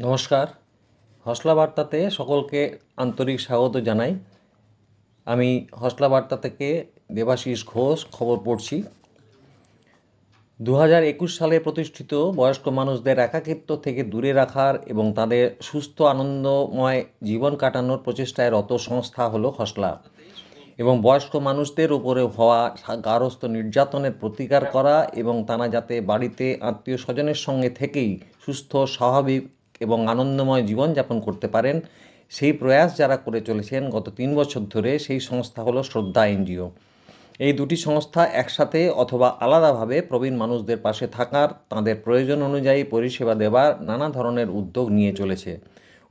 নমস্কার। হসলা বার্তাতে সকলকে আন্তরিক স্বাগত জানাই। আমি হসলা বার্তা থেকে দেবাশিস ঘোষ খবর পড়ছি। দু হাজার একুশ সালে প্রতিষ্ঠিত বয়স্ক মানুষদের একাকিত্ব থেকে দূরে রাখার এবং তাদের সুস্থ, আনন্দময় জীবন কাটানোর প্রচেষ্টায় রত সংস্থা হলো হসলা। এবং বয়স্ক মানুষদের উপরে হওয়া গারস্থ নির্যাতনের প্রতিকার করা এবং তারা যাতে বাড়িতে আত্মীয় স্বজনের সঙ্গে থেকেই সুস্থ, স্বাভাবিক এবং আনন্দময় জীবনযাপন করতে পারেন। সেই প্রয়াস যারা করে চলেছেন গত তিন বছর ধরে সেই সংস্থা হলো শ্রদ্ধা এনজিও। এই দুটি সংস্থা একসাথে অথবা আলাদাভাবে প্রবীণ মানুষদের পাশে থাকার, তাদের প্রয়োজন অনুযায়ী পরিষেবা দেওয়ার নানা ধরনের উদ্যোগ নিয়ে চলেছে।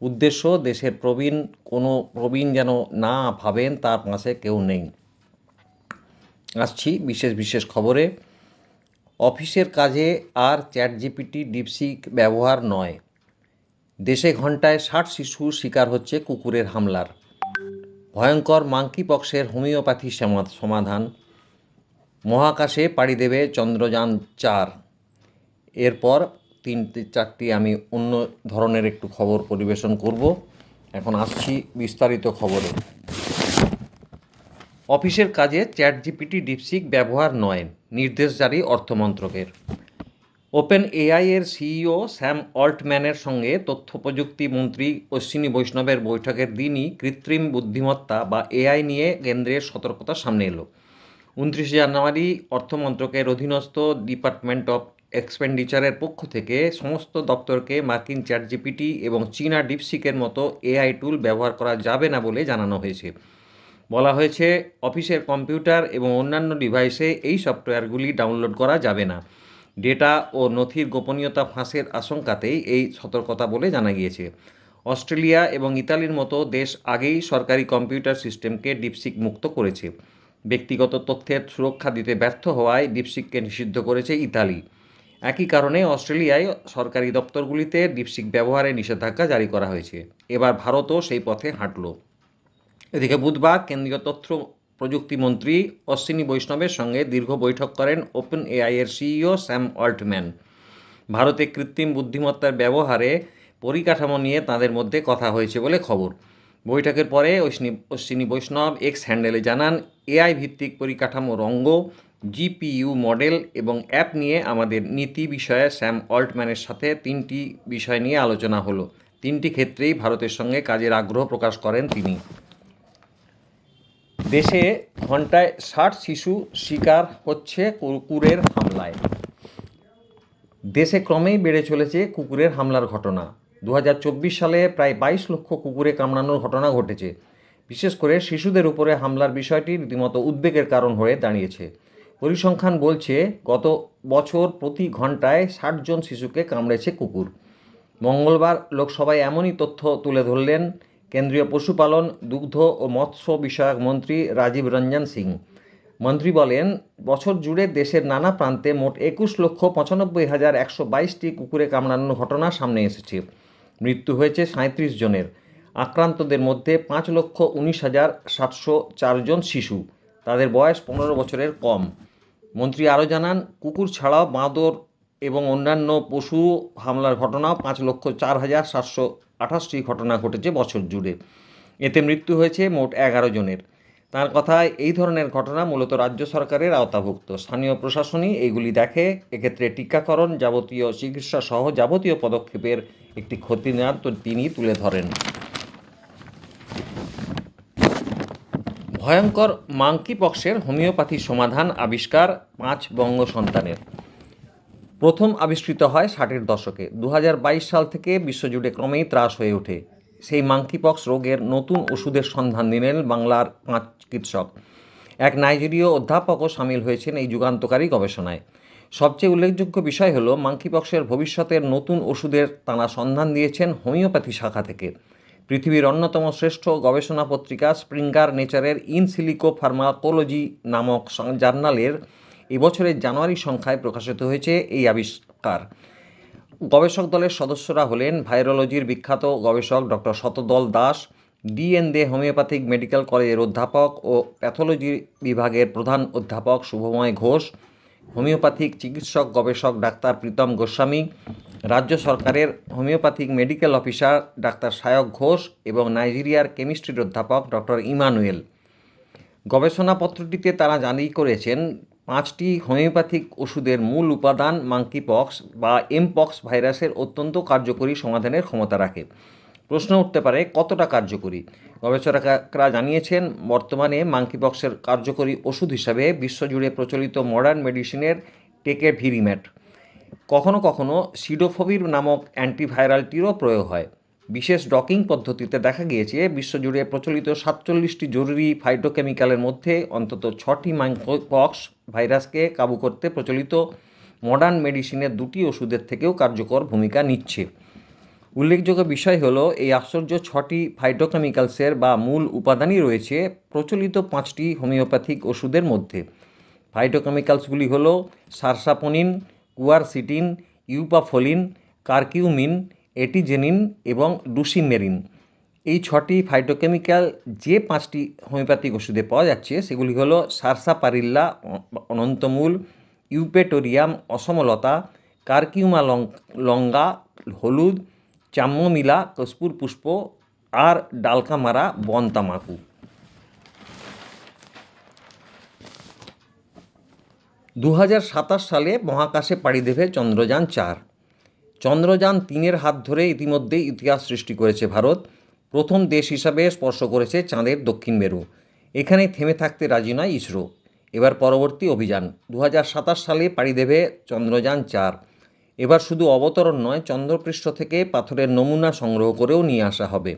উদ্দেশ্য, দেশের প্রবীণ, কোনো প্রবীণ যেন না ভাবেন তার পাশে কেউ নেই। আসছি বিশেষ বিশেষ খবরে। অফিসের কাজে আর চ্যাট জিপিটি, ডিপসিক ব্যবহার নয়। দেশে ঘন্টায় ষাট শিশু শিকার হচ্ছে কুকুরের হামলার। ভয়ঙ্কর মাঙ্কি পক্সের হোমিওপ্যাথি সমাধান। মহাকাশে পাড়ি দেবে চন্দ্রযান চার। এরপর তিনটি, চারটি আমি অন্য ধরনের একটু খবর পরিবেশন করব। এখন আসছি বিস্তারিত খবরে। অফিসের কাজে চ্যাট জিপিটি ডিপসিক ব্যবহার নয়, নির্দেশ জারি অর্থমন্ত্রকের। ওপেন এআই এর সিইও স্যাম অল্টম্যানের সঙ্গে তথ্য প্রযুক্তি মন্ত্রী অশ্বিনী বৈষ্ণবের বৈঠকের দিনই কৃত্রিম বুদ্ধিমত্তা বা এআই নিয়ে কেন্দ্রের সতর্কতা সামনে এলো। উনত্রিশে জানুয়ারি অর্থমন্ত্রকের অধীনস্থ ডিপার্টমেন্ট অফ এক্সপেন্ডিচারের পক্ষ থেকে সমস্ত দপ্তরকে মার্কিন চ্যাট জিপিটি এবং চীনা ডিপসিকের মতো এআই টুল ব্যবহার করা যাবে না বলে জানানো হয়েছে। বলা হয়েছে, অফিসের কম্পিউটার এবং অন্যান্য ডিভাইসে এই সফটওয়্যারগুলি ডাউনলোড করা যাবে না। ডেটা ও নথির গোপনীয়তা ফাঁসের আশঙ্কাতেই এই সতর্কতা বলে জানা গিয়েছে। অস্ট্রেলিয়া এবং ইতালির মতো দেশ আগেই সরকারি কম্পিউটার সিস্টেমকে ডিপসিক মুক্ত করেছে। ব্যক্তিগত তথ্যের সুরক্ষা দিতে ব্যর্থ হওয়ায় ডিপসিককে নিষিদ্ধ করেছে ইতালি। একই কারণে অস্ট্রেলিয়ায় সরকারি দপ্তরগুলিতে ডিপসিক ব্যবহারে নিষেধাজ্ঞা জারি করা হয়েছে। এবার ভারতও সেই পথে হাঁটল। এদিকে বুধবার কেন্দ্রীয় তথ্য প্রযুক্তিমন্ত্রী অশ্বিনী বৈষ্ণবের সঙ্গে দীর্ঘ বৈঠক করেন ওপেন এআই এর সিইও স্যাম অল্টম্যান। ভারতে কৃত্রিম বুদ্ধিমত্তার ব্যবহারে পরিকাঠামো নিয়ে তাদের মধ্যে কথা হয়েছে বলে খবর। বৈঠকের পরে অশ্বিনী বৈষ্ণব এক্স হ্যান্ডেলে জানান, এআই ভিত্তিক পরিকাঠামোর অঙ্গ জিপিইউ মডেল এবং অ্যাপ নিয়ে আমাদের নীতি বিষয়ে স্যাম অল্টম্যানের সাথে তিনটি বিষয় নিয়ে আলোচনা হলো। তিনটি ক্ষেত্রেই ভারতের সঙ্গে কাজের আগ্রহ প্রকাশ করেন তিনি। দেশে ঘন্টায় ষাট শিশু শিকার হচ্ছে কুকুরের হামলায়। দেশে ক্রমেই বেড়ে চলেছে কুকুরের হামলার ঘটনা। দু হাজার চব্বিশ সালে প্রায় বাইশ লক্ষ কুকুরে কামড়ানোর ঘটনা ঘটেছে। বিশেষ করে শিশুদের উপরে হামলার বিষয়টি রীতিমতো উদ্বেগের কারণ হয়ে দাঁড়িয়েছে। পরিসংখ্যান বলছে, গত বছর প্রতি ঘন্টায় ষাট জন শিশুকে কামড়েছে কুকুর। মঙ্গলবার লোকসভায় এমনই তথ্য তুলে ধরলেন কেন্দ্রীয় পশুপালন, দুগ্ধ ও মৎস্য বিষয়ক মন্ত্রী রাজীব রঞ্জন সিং। মন্ত্রী বলেন, বছর জুড়ে দেশের নানা প্রান্তে মোট একুশ লক্ষ পঁচানব্বই হাজার একশো বাইশটি কুকুরে কামড়ানোর ঘটনা সামনে এসেছে। মৃত্যু হয়েছে সাঁত্রিশ জনের। আক্রান্তদের মধ্যে পাঁচ লক্ষ উনিশ হাজার সাতশো চারজন শিশু। তাদের বয়স পনেরো বছরের কম। মন্ত্রী আরও জানান, কুকুর ছাড়াও বাঁদর এবং অন্যান্য পশু হামলার ঘটনাও পাঁচ লক্ষ চার হাজার সাতশো আঠাশটি ঘটনা ঘটেছে বছর জুড়ে। এতে মৃত্যু হয়েছে মোট এগারো জনের। তার কথায়, এই ধরনের ঘটনা মূলত রাজ্য সরকারের আওতাভুক্ত। স্থানীয় প্রশাসনই এইগুলি দেখে। এক্ষেত্রে টিকাকরণ যাবতীয় চিকিৎসা সহ যাবতীয় পদক্ষেপের একটি ক্ষতিনার তো তিনি তুলে ধরেন। ভয়ঙ্কর মাঙ্কি পক্সের হোমিওপ্যাথি সমাধান আবিষ্কার পাঁচ বঙ্গ সন্তানের প্রথম আবিষ্কৃত হয় ষাটের দশকে। দু হাজার বাইশ সাল থেকে বিশ্বজুড়ে ক্রমেই ত্রাস হয়ে ওঠে। সেই মাঙ্কিপক্স রোগের নতুন ওষুধের সন্ধান দিলেন বাংলার পাঁচ চিকিৎসক। এক নাইজেরীয় অধ্যাপকও সামিল হয়েছেন এই যুগান্তকারী গবেষণায়। সবচেয়ে উল্লেখযোগ্য বিষয় হলো মাঙ্কিপক্সের ভবিষ্যতের নতুন ওষুধের তাঁরা সন্ধান দিয়েছেন হোমিওপ্যাথি শাখা থেকে। পৃথিবীর অন্যতম শ্রেষ্ঠ গবেষণা পত্রিকা স্প্রিঙ্গার নেচারের ইন সিলিকো ফার্মাকোলজি নামক জার্নালের এবছরের জানুয়ারি সংখ্যায় প্রকাশিত হয়েছে এই আবিষ্কার। গবেষক দলের সদস্যরা হলেন ভাইরোলজির বিখ্যাত গবেষক doctor Shatadal Das D N Dey homeopathic medical কলেজের অধ্যাপক ও প্যাথোলজি বিভাগের প্রধান অধ্যাপক শুভময় ঘোষ, হোমিওপ্যাথিক চিকিৎসক গবেষক ডাক্তার প্রীতম গোস্বামী, রাজ্য সরকারের homeopathic medical officer doctor Sayak Ghosh এবং নাইজেরিয়ার কেমিস্ট্রির অধ্যাপক ডক্টর ইমানুয়েল। গবেষণাপত্রটিতে তারা জারি করেছেন পাঁচটি হোমিওপ্যাথিক ওষুধের মূল উপাদান মাঙ্কিপক্স বা এমপক্স ভাইরাসের অত্যন্ত কার্যকরী সমাধানের ক্ষমতা রাখে। প্রশ্ন উঠতে পারে, কতটা কার্যকরী? গবেষকরা জানিয়েছেন, বর্তমানে মাঙ্কিপক্সের কার্যকরী ওষুধ হিসাবে বিশ্বজুড়ে প্রচলিত মডার্ন মেডিসিনের টেকে ভিরিম্যাট কখনো কখনো সিডোফোবির নামক অ্যান্টিভাইরালটিরও প্রয়োগ হয়। বিশেষ ডকিং পদ্ধতিতে দেখা গিয়েছে, বিশ্বজুড়ে প্রচলিত সাতচল্লিশটি জরুরি ফাইটোকেমিক্যালের মধ্যে অন্তত ছটি মাইক্রোপক্স ভাইরাসকে কাবু করতে প্রচলিত মডার্ন মেডিসিনের দুটি ওষুধের থেকেও কার্যকর ভূমিকা নিচ্ছে। উল্লেখযোগ্য বিষয় হলো, এই আশ্চর্য ছটি ফাইটোকেমিক্যালসের বা মূল উপাদানই রয়েছে প্রচলিত পাঁচটি হোমিওপ্যাথিক ওষুধের মধ্যে। ফাইটোকেমিক্যালসগুলি হলো সারসাপোনিন কুয়ারসিটিন ইউপাফোলিন কার্কিউমিন এটিজেনিন এবং ডুসিমেরিন এই ছটি ফাইটোকেমিক্যাল যে পাঁচটি হোমিওপ্যাথিক ওষুধে পাওয়া যাচ্ছে, সেগুলি হলো সারসা পারিল্লা অনন্তমূল, ইউপেটোরিয়াম, অসমলতা, কার্কিউমা লঙ্গা, হলুদ চাম্মমিলা কস্পুর পুষ্প আর ডালকামারা, বন তামাকু। দু হাজার সাতাশ সালে মহাকাশে পাড়ি দেবে চন্দ্রযান চার। চন্দ্রযান তিনের হাত ধরে ইতিমধ্যে ইতিহাস সৃষ্টি করেছে ভারত। প্রথম দেশ হিসাবে স্পর্শ করেছে চাঁদের দক্ষিণ মেরু। এখানে থেমে থাকতে রাজি নয় ইসরো। এবার পরবর্তী অভিযান। দু হাজার সাতাশ সালে পাড়ি দেবে চন্দ্রযান চার। এবার শুধু অবতরণ নয়, চন্দ্রপৃষ্ঠ থেকে পাথরের নমুনা সংগ্রহ করেও নিয়ে আসা হবে।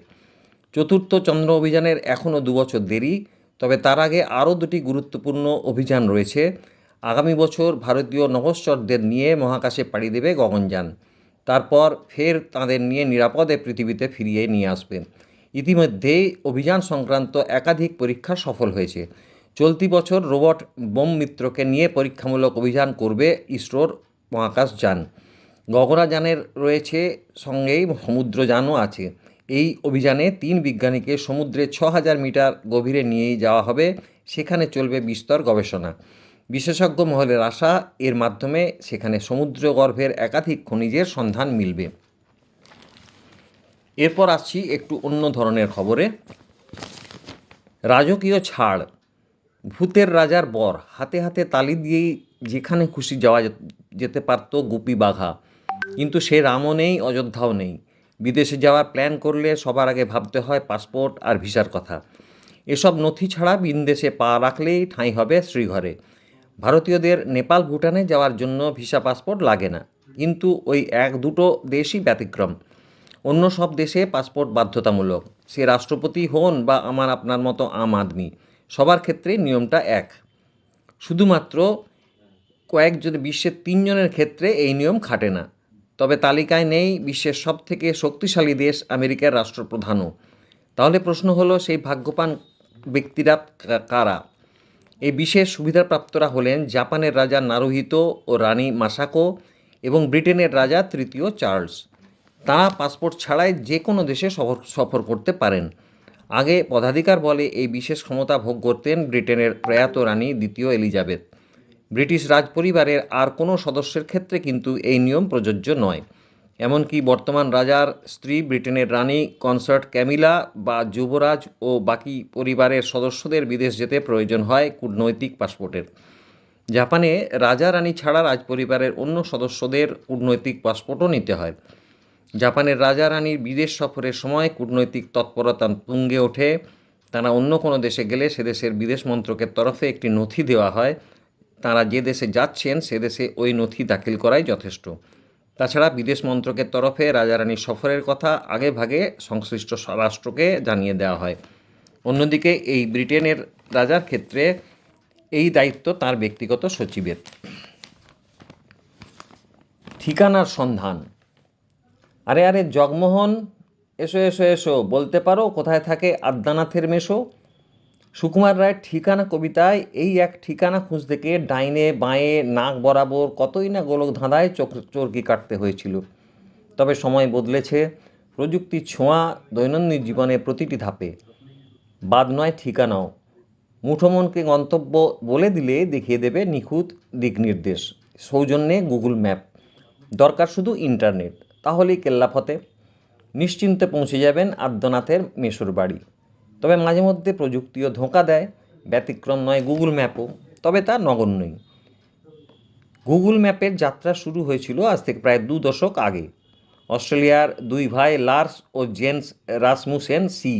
চতুর্থ চন্দ্র অভিযানের এখনও দুবছর দেরি, তবে তার আগে আরও দুটি গুরুত্বপূর্ণ অভিযান রয়েছে। আগামী বছর ভারতীয় নভশ্চরদের নিয়ে মহাকাশে পাড়ি দেবে গগনযান। তারপর ফের তাদের নিয়ে নিরাপদে পৃথিবীতে ফিরিয়ে নিয়ে আসবে। ইতিমধ্যেই অভিযান সংক্রান্ত একাধিক পরীক্ষা সফল হয়েছে। চলতি বছর রোবট বোম মিত্রকে নিয়ে পরীক্ষামূলক অভিযান করবে ইসরোর মহাকাশ যান। গগনাযানের রয়েছে, সঙ্গেই সমুদ্রযানও আছে। এই অভিযানে তিন বিজ্ঞানীকে সমুদ্রে ছ হাজার মিটার গভীরে নিয়ে যাওয়া হবে। সেখানে চলবে বিস্তর গবেষণা। বিশেষজ্ঞ মহলের আশা, এর মাধ্যমে সেখানে সমুদ্রগর্ভের একাধিক খনিজের সন্ধান মিলবে। এরপর আসছি একটু অন্য ধরনের খবরে। রাজকীয় ছাড়, ভূতের রাজার বর, হাতে হাতে তালি দিয়েই যেখানে খুশি যাওয়া যেতে পারত গুপি বাঘা। কিন্তু সে রামও নেই, অযোধ্যাও নেই। বিদেশে যাওয়ার প্ল্যান করলে সবার আগে ভাবতে হয় পাসপোর্ট আর ভিসার কথা। এসব নথি ছাড়া বিনদেশে পা রাখলেই ঠাঁই হবে শ্রীঘরে। ভারতীয়দের নেপাল ভুটানে যাওয়ার জন্য ভিসা পাসপোর্ট লাগে না। কিন্তু ওই এক দুটো দেশই ব্যতিক্রম। অন্য সব দেশে পাসপোর্ট বাধ্যতামূলক। সে রাষ্ট্রপতি হন বা আমার আপনার মতো আম আদমি। সবার ক্ষেত্রে নিয়মটা এক। শুধুমাত্র কয়েকজন বিশ্বের তিনজনের ক্ষেত্রে এই নিয়ম খাটে না। তবে তালিকায় নেই বিশ্বের সব থেকে শক্তিশালী দেশ আমেরিকার রাষ্ট্রপ্রধানও। তাহলে প্রশ্ন হলো, সেই ভাগ্যবান ব্যক্তিরা কারা? এই বিশেষ সুবিধাপ্রাপ্তরা হলেন জাপানের রাজা নারোহিত ও রানী মাসাকো এবং ব্রিটেনের রাজা তৃতীয় চার্লস। তাঁরা পাসপোর্ট ছাড়াই যে কোনো দেশে সফর সফর করতে পারেন। আগে পদাধিকার বলে এই বিশেষ ক্ষমতা ভোগ করতেন ব্রিটেনের প্রয়াত রানী দ্বিতীয় এলিজাবেথ। ব্রিটিশ রাজপরিবারের আর কোনো সদস্যের ক্ষেত্রে কিন্তু এই নিয়ম প্রযোজ্য নয়। এমনকি বর্তমান রাজার স্ত্রী ব্রিটেনের রানী, কনসার্ট ক্যামিলা বা যুবরাজ ও বাকি পরিবারের সদস্যদের বিদেশ যেতে প্রয়োজন হয় কূটনৈতিক পাসপোর্টের। জাপানে রাজা রানী ছাড়া রাজপরিবারের অন্য সদস্যদের কূটনৈতিক পাসপোর্টও নিতে হয়। জাপানের রাজা রানীর বিদেশ সফরের সময় কূটনৈতিক তৎপরতা তুঙ্গে ওঠে। তারা অন্য কোনো দেশে গেলে সে দেশের বিদেশ মন্ত্রকের তরফে একটি নথি দেওয়া হয়। তারা যে দেশে যাচ্ছেন, সে দেশে ওই নথি দাখিল করাই যথেষ্ট। তাছাড়া বিদেশ মন্ত্রকের তরফে রাজারানীর সফরের কথা আগে ভাগে সংশ্লিষ্ট রাষ্ট্রকে জানিয়ে দেওয়া হয়। অন্যদিকে এই ব্রিটেনের রাজার ক্ষেত্রে এই দায়িত্ব তার ব্যক্তিগত সচিবের। ঠিকানার সন্ধান। আরে আরে, জগমোহন, এসো এসো এসো, বলতে পারো কোথায় থাকে আদ্যানাথের মেশো? সুকুমার রায়ের ঠিকানা কবিতায় এই এক ঠিকানা খুঁজতে গিয়ে ডাইনে বাঁয়ে, নাক বরাবর কতই না গোলক ধাঁধায় চোখ চরকি কাটতে হয়েছিল। তবে সময় বদলেছে প্রযুক্তির ছোঁয়া দৈনন্দিন জীবনে প্রতিটি ধাপে। বাদ নয় ঠিকানাও। মুঠোমনকে গন্তব্য বলে দিলে দেখিয়ে দেবে নিখুঁত দিক নির্দেশ সৌজন্যে গুগল ম্যাপ। দরকার শুধু ইন্টারনেট। তাহলেই কেল্লাফতে। নিশ্চিন্তে পৌঁছে যাবেন আদ্যনাথের মেসোর বাড়ি। তবে মাঝে মধ্যে প্রযুক্তিও ধোঁকা দেয়, ব্যতিক্রম নয় গুগল ম্যাপও, তবে তা নগণ্যই। গুগল ম্যাপের যাত্রা শুরু হয়েছিল আজ থেকে প্রায় দু দশক আগে। অস্ট্রেলিয়ার দুই ভাই লার্স ও Jens Rasmussen C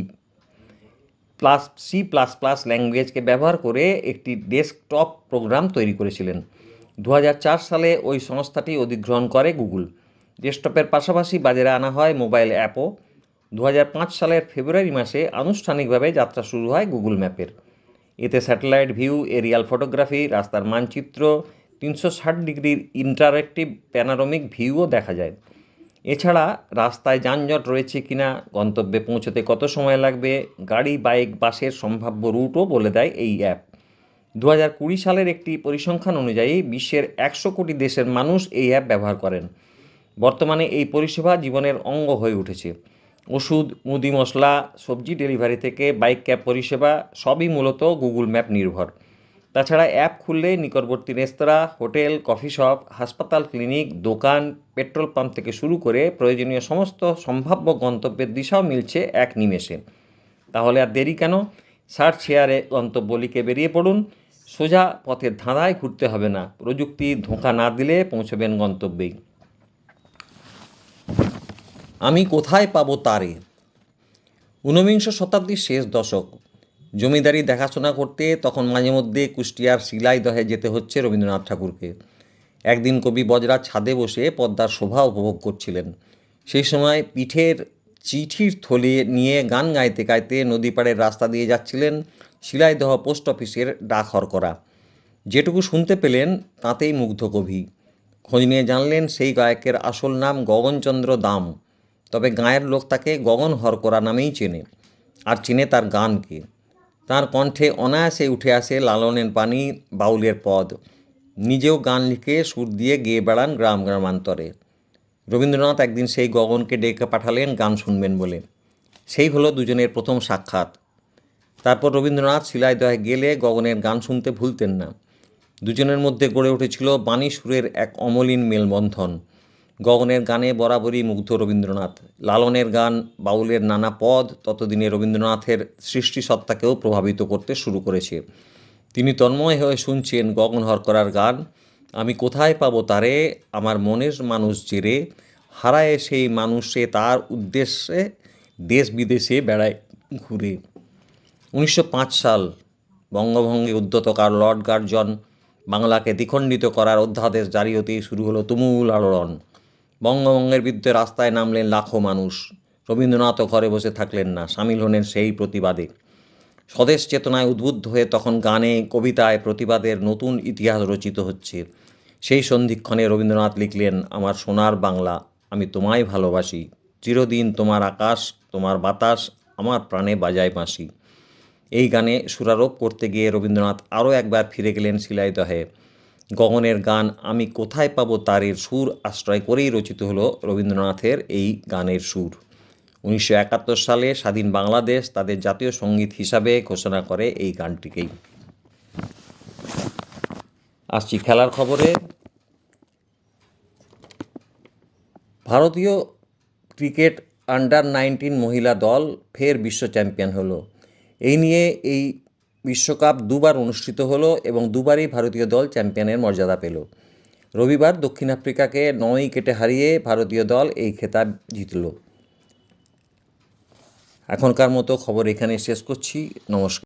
plus C plus plus ল্যাঙ্গুয়েজকে ব্যবহার করে একটি ডেস্কটপ প্রোগ্রাম তৈরি করেছিলেন। দু হাজার চার সালে ওই সংস্থাটি অধিগ্রহণ করে গুগল। ডেস্কটপের পাশাপাশি বাজারে আনা হয় মোবাইল অ্যাপও। দু হাজার পাঁচ সালের ফেব্রুয়ারি মাসে আনুষ্ঠানিকভাবে যাত্রা শুরু হয় গুগল ম্যাপের। এতে স্যাটেলাইট ভিউ, এরিয়াল ফটোগ্রাফি, রাস্তার মানচিত্র, তিনশো ষাট ডিগ্রির ইন্টারেক্টিভ প্যানারোমিক ভিউও দেখা যায়। এছাড়া রাস্তায় যানজট রয়েছে কিনা, গন্তব্যে পৌঁছতে কত সময় লাগবে, গাড়ি, বাইক, বাসের সম্ভাব্য রুটও বলে দেয় এই অ্যাপ। দু কুড়ি সালের একটি পরিসংখ্যান অনুযায়ী বিশ্বের একশো কোটি দেশের মানুষ এই অ্যাপ ব্যবহার করেন। বর্তমানে এই পরিষেবা জীবনের অঙ্গ হয়ে উঠেছে। ওষুধ, মুদি মশলা, সবজি ডেলিভারি থেকে বাইক ক্যাব পরিষেবা সবই মূলত গুগল ম্যাপ নির্ভর। তাছাড়া অ্যাপ খুললে নিকটবর্তী রেস্তোরাঁ, হোটেল, কফি শপ, হাসপাতাল, ক্লিনিক, দোকান, পেট্রোল পাম্প থেকে শুরু করে প্রয়োজনীয় সমস্ত সম্ভাব্য গন্তব্যের দিশাও মিলছে এক নিমেষে। তাহলে আর দেরি কেন? সার্চ শেয়ারে গন্তব্য লিখে বেরিয়ে পড়ুন। সোজা পথের ধাঁধায় ঘুরতে হবে না। প্রযুক্তি ধোঁকা না দিলে পৌঁছবেন গন্তব্যেই। আমি কোথায় পাবো তারে? ঊনবিংশ শতাব্দীর শেষ দশক। জমিদারি দেখাশোনা করতে তখন মাঝে মধ্যে কুষ্টিয়ার শিলাইদহে যেতে হচ্ছে রবীন্দ্রনাথ ঠাকুরকে। একদিন কবি বজরা ছাদে বসে পদ্মার শোভা উপভোগ করছিলেন। সেই সময় পিঠের চিঠির থলে নিয়ে গান গাইতে গাইতে নদী পাড়ের রাস্তা দিয়ে যাচ্ছিলেন শিলাইদহ পোস্ট অফিসের ডাক হরকরা যেটুকু শুনতে পেলেন তাতেই মুগ্ধ কবি। খোঁজ নিয়ে জানলেন সেই গায়কের আসল নাম গগনচন্দ্র দাম। তবে গায়ের লোক তাকে গগন হরকরা নামেই চেনে আর চেনে তার গানকে। তার কণ্ঠে অনায়াসে উঠে আসে লালনের পানি বাউলের পদ। নিজেও গান লিখে সুর দিয়ে গেয়ে বেড়ান গ্রাম গ্রামান্তরে। রবীন্দ্রনাথ একদিন সেই গগনকে ডেকে পাঠালেন, গান শুনবেন বলে। সেই হলো দুজনের প্রথম সাক্ষাৎ। তারপর রবীন্দ্রনাথ শিলাইদহে গেলে গগনের গান শুনতে ভুলতেন না। দুজনের মধ্যে গড়ে উঠেছিল বাণী সুরের এক অমলিন মেলবন্ধন। গগনের গানে বরাবরই মুগ্ধ রবীন্দ্রনাথ। লালনের গান, বাউলের নানা পদ ততদিনে রবীন্দ্রনাথের সৃষ্টিসত্তাকেও প্রভাবিত করতে শুরু করেছে। তিনি তন্ময় হয়ে শুনছেন গগন হরকরার গান, আমি কোথায় পাবো তারে? আমার মনের মানুষ জেরে হারায় সেই মানুষে তার উদ্দেশ্যে দেশ বিদেশে বেড়ায় ঘুরে। উনিশশো পাঁচ সাল, বঙ্গভঙ্গে উদ্যতকার লর্ড গার্জন বাংলাকে দ্বিখণ্ডিত করার অধ্যাদেশ জারি হতেই শুরু হলো তুমুল আলোড়ন। বঙ্গভঙ্গের বিরুদ্ধে রাস্তায় নামলেন লাখো মানুষ। রবীন্দ্রনাথও ঘরে বসে থাকলেন না, সামিল হলেন সেই প্রতিবাদে। স্বদেশ চেতনায় উদ্বুদ্ধ হয়ে তখন গানে, কবিতায় প্রতিবাদের নতুন ইতিহাস রচিত হচ্ছে। সেই সন্ধিক্ষণে রবীন্দ্রনাথ লিখলেন, আমার সোনার বাংলা, আমি তোমায় ভালোবাসি। চিরদিন তোমার আকাশ, তোমার বাতাস, আমার প্রাণে বাজায় বাঁশি। এই গানে সুরারোপ করতে গিয়ে রবীন্দ্রনাথ আরও একবার ফিরে গেলেন শিলাইদহে। গগনের গান আমি কোথায় পাবো তারের সুর? আশ্রয় করেই রচিত হলো রবীন্দ্রনাথের এই গানের সুর। উনিশশো একাত্তর সালে স্বাধীন বাংলাদেশ তাদের জাতীয় সংগীত হিসাবে ঘোষণা করে এই গানটিকেই। আসছি খেলার খবরে। ভারতীয় ক্রিকেট আন্ডার নাইনটিন মহিলা দল ফের বিশ্ব চ্যাম্পিয়ন হলো। এই নিয়ে এই বিশ্বকাপ দুবার অনুষ্ঠিত হলো এবং দুবারই ভারতীয় দল চ্যাম্পিয়নের মর্যাদা পেল। রবিবার দক্ষিণ আফ্রিকাকে নয় উইকেটে হারিয়ে ভারতীয় দল এই খেতাব জিতল। এখনকার মতো খবর এখানে শেষ করছি। নমস্কার।